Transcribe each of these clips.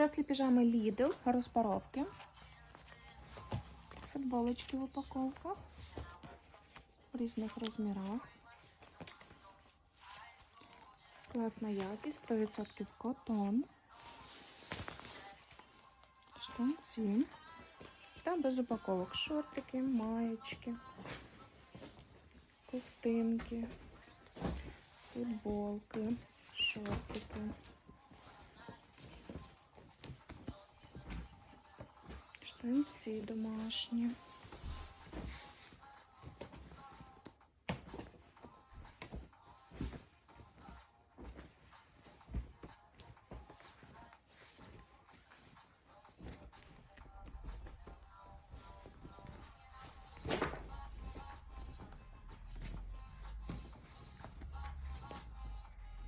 Дорослі піжами Lidl, розпаровки. Футболочки в упаковках в різних розмірах. Класна якість, 100% котон. Штанці. Та без упаковок шортики, маєчки, ковтинки, футболки, шортики. Штанці домашні.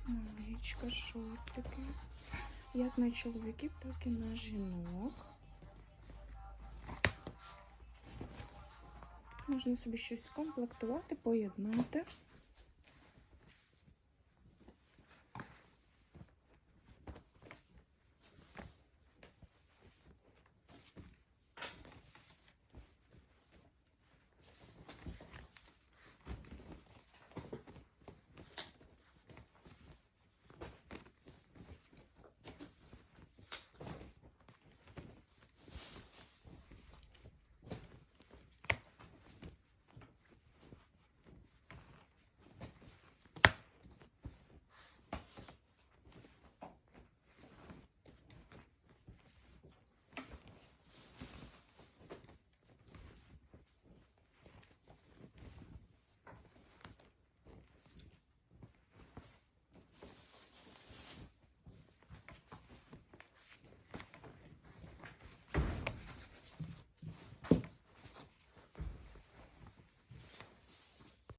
Маєчка, шортики. Як на чоловіків, так і на жінок. Можна собі щось скомплектувати, поєднати.